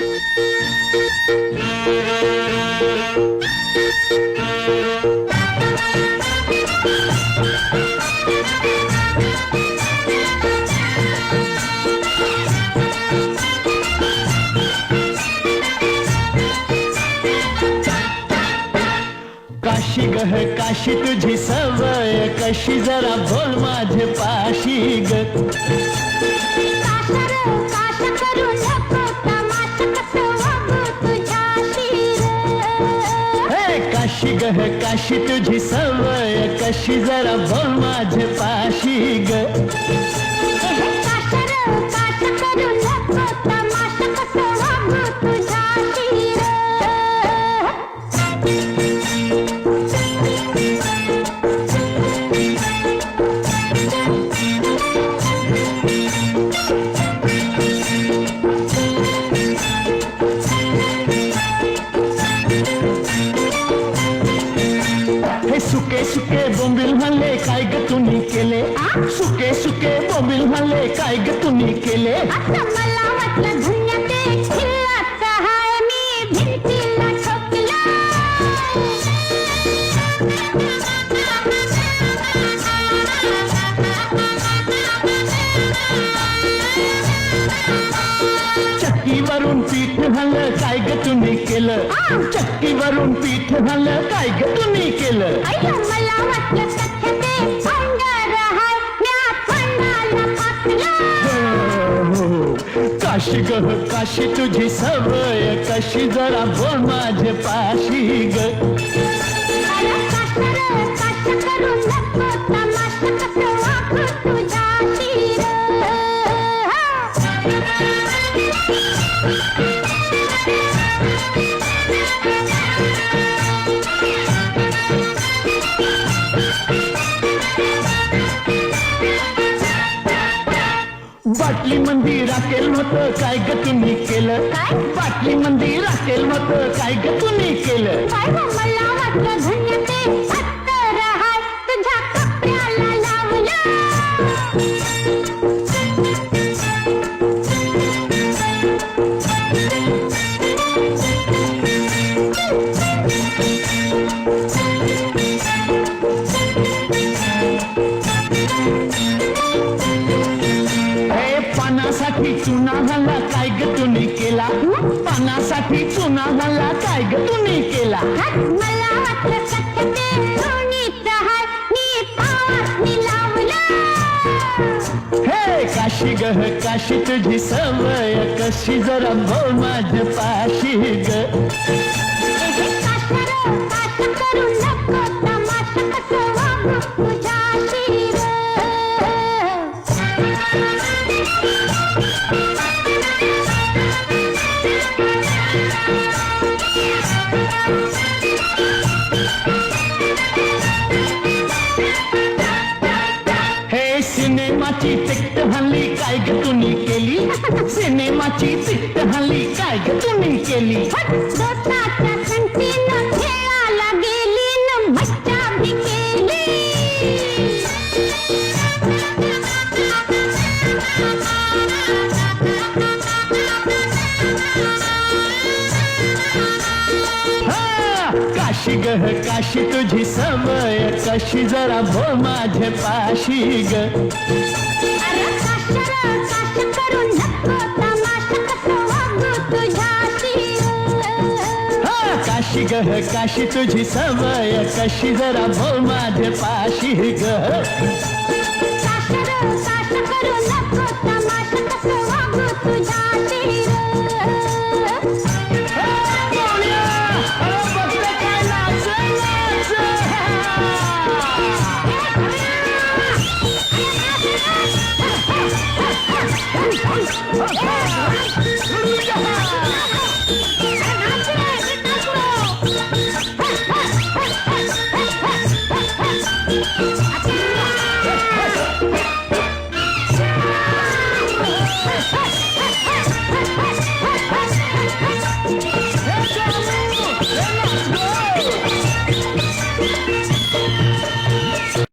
काशी गह काशी तुझी सवय कशी जरा बोल माझे पाशी ग. काशी गह काशी तुझी सवय कशी जरा बोल माझे पाशी ग. सुके सुके बोंबिल म्हणले काय ग तुम्ही केले? सुके सुके बोंबिल म्हणले काय ग तुम्ही केले? मला वाटलं धन्य केलं? चक्कीवरून पीठ हल्लं काय ग तुम्ही केलं? फाटलं हो, काशी ग काशी तुझी सवय. कशी जरा बोल माझे पाशी ग. बाटली मंदी राखेल होतं काय ग तुम्ही केलं काय? बाटली मंदी राखेल होतं काय ग तुम्ही केलं काय गं मला वाटलं धन्य ते केला? पानासाठी चुना हल्ला काय ग तुम्ही केला? मला वाटलं मी पावासनी लावलं. हे काशी गह काशी तुझी सवय कशी? जरा बोल माझ्या पाशी ग. हे सिनेमाची तिकट हल्ली काय ग तुम्ही केली सिनेमाची तिकट हल्ली काय ग तुम्ही केली काशी गह काशी तुझी सवय कशी जरा बोल माझ्या पाशी ग काश हा, गह काशी तुझी सवय कशी जरा बोल माझ्या पाशी ग Okay.